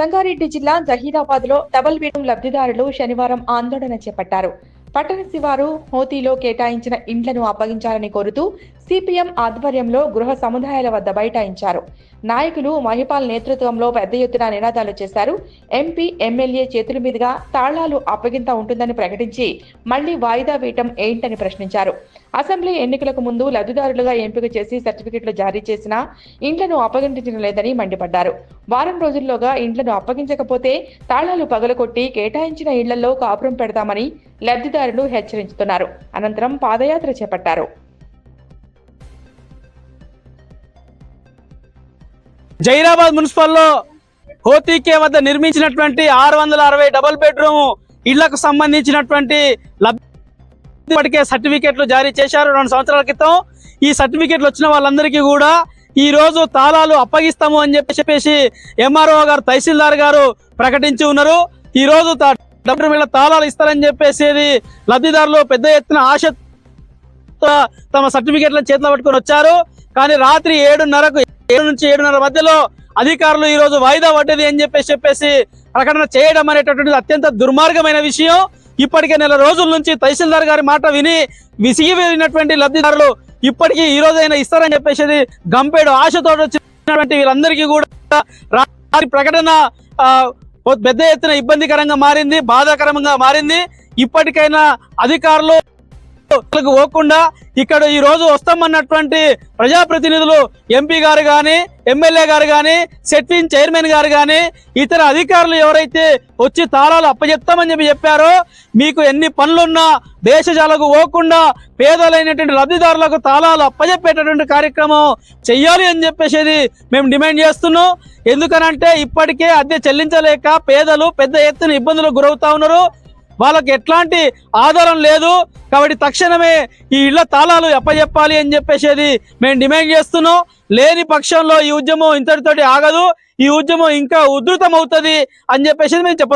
సంగారెడ్డి జిల్లా జహీరాబాద్లో double bedroom లబ్ధిదారులు శనివారం ఆందోళన చేపట్టారు. పట్టణ శివారు హోతీలో కేటాయించిన ఇండ్లను అప్పగించాలని కోరుతూ సిపిఎం ఆధ్వర్యంలో గృహ సముదాయాల వద్ద బైఠాయించారు. నాయకులు మహిపాల్ నేతృత్వంలో పెద్ద ఎత్తున నినాదాలు చేశారు. ఎంపీ ఎమ్మెల్యే చేతుల మీదుగా తాళాలు అప్పగింత ఉంటుందని ప్రకటించి మళ్ళీ వాయిదా వేయటం ఏంటని ప్రశ్నించారు. అసెంబ్లీ ఎన్నికలకు ముందు లబ్ధిదారులుగా ఎంపిక చేసి సర్టిఫికెట్లు జారీ చేసినా ఇండ్లను అప్పగించడం లేదని మండిపడ్డారు. వారం రోజుల్లోగా ఇండ్లను అప్పగించకపోతే తాళాలు పగలకొట్టి కేటాయించిన ఇళ్ళలో కాపురం పెడతామని లబ్ధిదారులు హెచ్చరించుతున్నారు. అనంతరం పాదయాత్ర చేపట్టారు. జైరాబాద్ మున్సిపల్లో హోతీకే వద్ద నిర్మించినటువంటి ఆరు వందల అరవై డబల్ బెడ్రూమ్ ఇళ్ళకు సంబంధించినటువంటి లబ్ధి ఇప్పటికే సర్టిఫికెట్లు జారీ చేశారు. రెండు సంవత్సరాల క్రితం ఈ సర్టిఫికెట్లు వచ్చిన వాళ్ళందరికీ కూడా ఈ రోజు తాళాలు అప్పగిస్తాము అని చెప్పి చెప్పేసి ఎంఆర్ఓ గారు తహసీల్దార్ గారు ప్రకటించి ఉన్నారు. ఈ రోజు తా- డబుల్ తాళాలు ఇస్తారని చెప్పేసి లబ్ధిదారులు పెద్ద ఎత్తున ఆశ తమ సర్టిఫికెట్లను చేతిలో పట్టుకొని వచ్చారు. కానీ రాత్రి ఏడున్నరకు ఏడు నుంచి ఏడున్నర మధ్యలో అధికారులు ఈ రోజు వాయిదా పడ్డది అని చెప్పేసి చెప్పేసి ప్రకటన చేయడం అనేటటువంటిది అత్యంత దుర్మార్గమైన విషయం. ఇప్పటికే నెల రోజుల నుంచి తహసీల్దార్ గారి మాట విని విసిగి వెళ్ళినటువంటి లబ్ధిదారులు ఇప్పటికీ ఈ రోజైనా ఇస్తారని చెప్పేసి గంపేడు ఆశతో వచ్చినటువంటి వీళ్ళందరికీ కూడా రాత్రి ప్రకటన ఆ, పెద్ద ఎత్తున ఇబ్బందికరంగా మారింది బాధాకరంగా మారింది. ఇప్పటికైనా అధికారులు పోకుండా ఇక్కడ ఈ రోజు వస్తామన్నటువంటి ప్రజాప్రతినిధులు ఎంపీ గారు గాని ఎమ్మెల్యే గారు గాని సెట్విన్ చైర్మన్ గారు గాని ఇతర అధికారులు ఎవరైతే వచ్చి తాళాలు అప్పచెప్తామని చెప్పి చెప్పారో మీకు ఎన్ని పనులున్నా దేశజాలకు పోకుండా పేదలైనటువంటి లబ్ధిదారులకు తాళాలు అప్పచెప్పేటటువంటి కార్యక్రమం చెయ్యాలి అని చెప్పేసి మేము డిమాండ్ చేస్తున్నాం. ఎందుకనంటే ఇప్పటికే అద్దె చెల్లించలేక పేదలు పెద్ద ఎత్తున ఇబ్బందులకు గురవుతా ఉన్నారు. వాళ్ళకి ఎట్లాంటి ఆధారం లేదు. కాబట్టి తక్షణమే ఈ ఇళ్ళ తాళాలు ఎప్పచెప్పాలి అని చెప్పేసేది మేము డిమాండ్ చేస్తున్నాం. లేని పక్షంలో ఈ ఉద్యమం ఇంతటితోటి ఆగదు. ఈ ఉద్యమం ఇంకా ఉధృతం అవుతుంది అని చెప్పేసి మేము చెప్ప